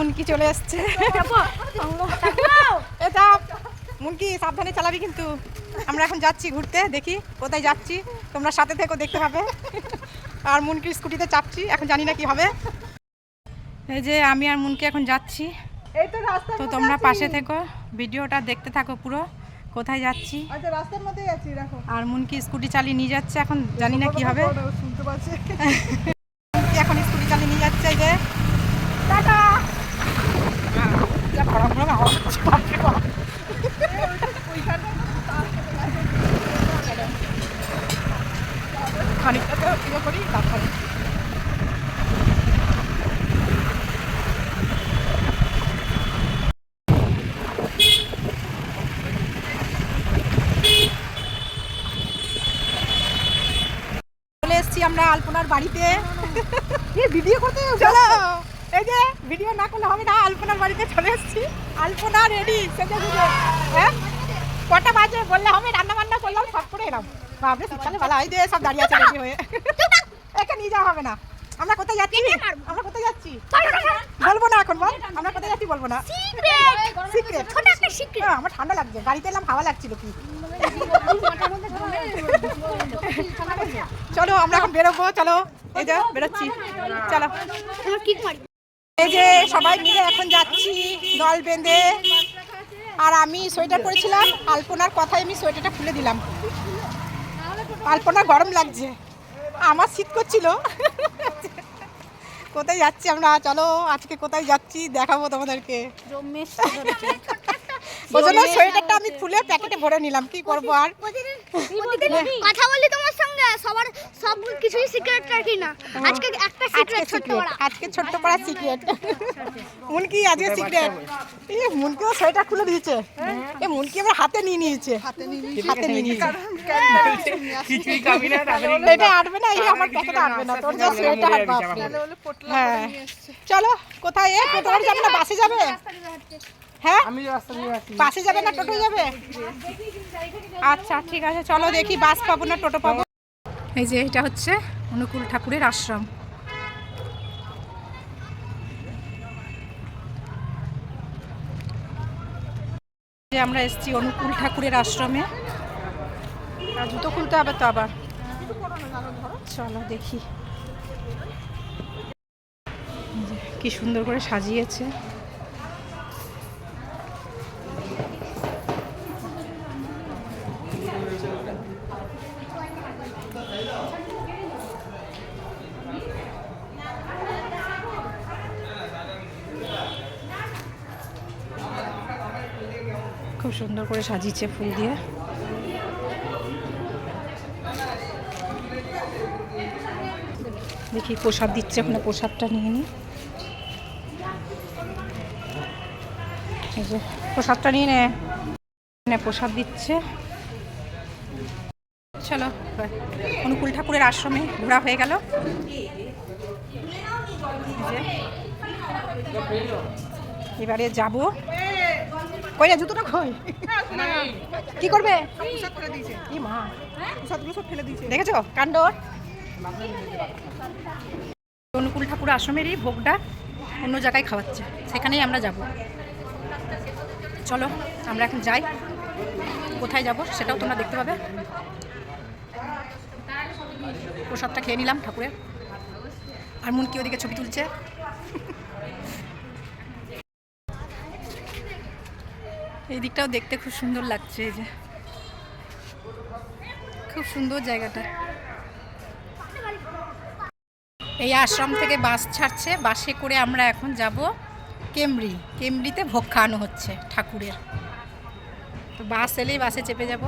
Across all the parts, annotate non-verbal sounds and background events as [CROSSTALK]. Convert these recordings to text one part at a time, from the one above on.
মুনকি চলে আসছে। এটা মুনকি সাবধানে চালাবি কিন্তু। আমরা এখন যাচ্ছি ঘুরতে দেখি কোথায় যাচ্ছি। তোমরা সাথে থেকো দেখতে হবে। আর মুনকির স্কুটিতে চাপছি এখন জানি না কি হবে। এই যে আমি আর মুনকি এখন যাচ্ছি। তো তোমরা পাশে থেকো ভিডিওটা দেখতে থাকো পুরো কোথায় যাচ্ছি। আচ্ছা রাস্তার মধ্যেই আছি রাখো আর মুনকি স্কুটি চালিয়ে নিয়ে যাচ্ছে এখন জানি না কি হবে। শুনতে পাচ্ছি [LAUGHS] মুনকি এখন স্কুটি চালিয়ে নিয়ে যাচ্ছে এই যে টাটা আহ, যা ভরম ভরম আওয়াজ হচ্ছে, বাপরে বাপ। খানিকটা তো ইয়ে করি তারপরে চলে এসেছি আমরা আলপনার বাড়িতে। ভিডিও করতে চলো এই যে ভিডিও না করলে হবে না আলপনার বাড়িতে চলে এসেছি। আলপনা রেডি সেজে হ্যাঁ? কটা বাজে বললে হবে রান্না বান্না করলাম সব করে এলাম। বাবরে শীতকালে ভালো এই যে সব দাঁড়িয়ে আছে রেডি হয়ে। একা নিয়ে যাওয়া হবে না। আমরা কোথায় যাচ্ছি? আমরা কোথায় যাচ্ছি? বলব না এখন বল। আমরা কোথায় যাচ্ছি বলব না। সিক্রেট ছোট একটা সিক্রেট আমার ঠান্ডা লাগছে। গাড়িতে এলাম হাওয়া লাগছিল কি? চলো আমরা এখন বেরোবো চলো। এই যে বেরোচ্ছি। চলো। এই যে সবাই মিলে এখন যাচ্ছি দল বেঁধে। আর আমি সোয়েটার পরেছিলাম আলপনার কথায় আমি সোয়েটারটা খুলে দিলাম। আলপনা গরম লাগছে। আমার শীত করছিল। কোথায় যাচ্ছি আমরা? চলো আজকে কোথায় যাচ্ছি দেখাবো তোমাদেরকে। ওই জন্য সোয়েটারটা আমি খুলে প্যাকেটে ভরে নিলাম। কি করব আর? কথা বলি তোমার সব কিছুই সিক্রেট রাখি না। আজকে একটা সিক্রেট ছোট্ট সিক্রেট আজকে ছোট্ট পাড়া সিক্রেট মুনকি আজকে সিক্রেট এই মুনকিও সোয়েটার খুলে দিয়েছে। এ মুনকি আবার হাতে নিয়ে নিয়েছে। হাতে নিয়ে নিয়েছে। কিছুই খাবি না এটা আটবে না এই আমার প্যাকেটে আটবে না তোর যে সোয়েটার আর বাপরে হ্যাঁ। চলো কোথায়? এ কোথায় যাবে না বাসে যাবে? হ্যাঁ? আমি বাসে যাবে না টোটো যাবে? আচ্ছা ঠিক আছে চলো দেখি বাস পাবো না টোটো পাবো এই যে এটা হচ্ছে অনুকূল ঠাকুরের আশ্রম। যে আমরা এসেছি অনুকূল ঠাকুরের আশ্রমে। জুতো খুলতে হবে তো আবার। চলো দেখি। কি সুন্দর করে সাজিয়েছে। খুব সুন্দর করে সাজিয়েছে ফুল দিয়ে। দেখি প্রসাদ দিচ্ছে ওখানে প্রসাদটা নিয়ে নিই যে, প্রসাদটা নিয়ে নে। প্রসাদ দিচ্ছে। চলো অনুকূল ঠাকুরের আশ্রমে ঘোরা হয়ে গেল। এবারে যাব। কই রে জুতোটা কই কি করবে? দেখেছ? কাণ্ড অনুকূল ঠাকুর আশ্রমেরই ভোগটা অন্য জায়গায় খাওয়াচ্ছে। সেখানেই আমরা যাব। চলো, আমরা এখন যাই। কোথায় যাব সেটাও তোমরা দেখতে পাবে। প্রসাদটা খেয়ে নিলাম ঠাকুরের। আর মুনকি ওদিকে ছবি তুলছে। এই দিকটাও দেখতে খুব সুন্দর লাগছে এই যে। খুব সুন্দর জায়গাটা। এই আশ্রম থেকে বাস ছাড়ছে, বাসে করে আমরা এখন যাব কেমব্রি কেমব্রিতে ভোগ খাওয়ানো হচ্ছে ঠাকুরের। তো বাস এলেই বাসে চেপে যাব।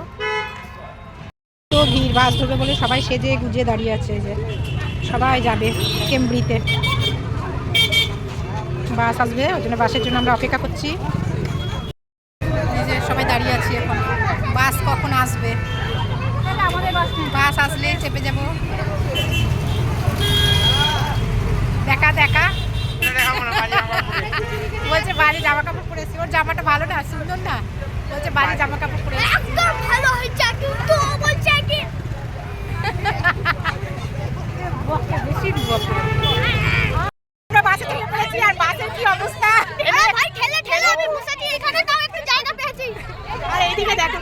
তো ভিড়, বাস ধরবে বলে সবাই সেজে গুজে দাঁড়িয়ে আছে যে। সবাই যাবে কেমব্রিতে বাস আসবে, ওই জন্য বাসের জন্য আমরা অপেক্ষা করছি। আসলে চেপে যাব। দেখা দেখা। বলছে, বাড়ি জামা কাপড় পরেছি। ওর জামাটা ভালো না, সুন্দর না। বলছে, বাড়ি জামা কাপড় পরে এসেছি। একদম ভালো হয়েছে কিন্তু ও বলছে কি বকে, বেশি বকে। আমরা বাসে থেকে পড়েছি আর বাসের কি কি অবস্থা আরে ভাই ঠেলে ঠেলে আমি বসেছি এখানে তাও একটু জায়গা পেয়েছি আর এইদিকে দেখো কি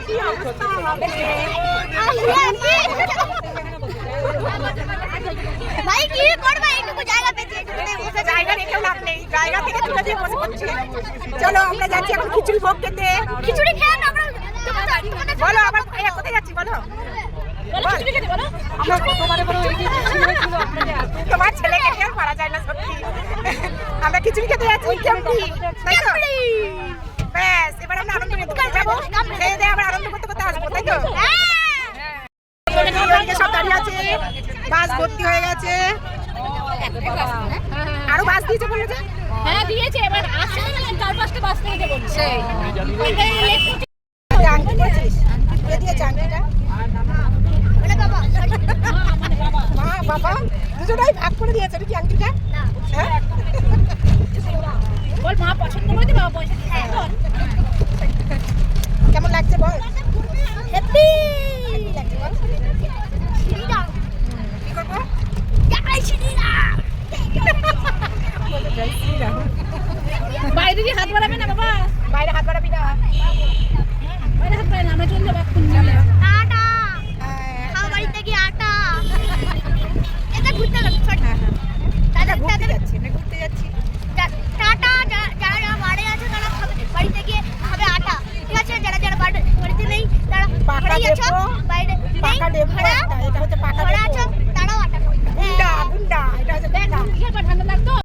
অবস্থা হবে ভাই কি করবে? এইটুকু জায়গা পেয়েছি বসে জায়গা রেখেও লাভ নেই। জায়গা থেকে তুলে দিয়ে বসে পড়ছে। চলো আমরা যাচ্ছি এখন খিচুড়ি ভোগ খেতে। খিচুড়ি খেয়ে আমরা বলো আবার কোথায় যাচ্ছি বলো। তোমার ছেলেকে কি আর পারা যায় না সত্যি। আমরা খিচুড়ি খেতে যাচ্ছি কেমনি? ব্যাস এবার আমরা আনন্দ করতে যাব খেয়ে দিয়ে আবার আনন্দ করতে করতে আসব তাই তো সব দাঁড়িয়ে আছে বাস ভর্তি হয়ে গেছে আরও বাস দিয়েছে বলল যে হ্যাঁ দিয়েছে এবার আসছে না চার পাঁচটা বাস থেকে বলছে আংটি দিয়েছিস কে দিয়েছে আংটিটা। মা বাবা দুজনেই ভাগ করে দিয়েছে নাকি আংটিটা হ্যাঁ ওর মা পছন্দ করে বাবা পয়সা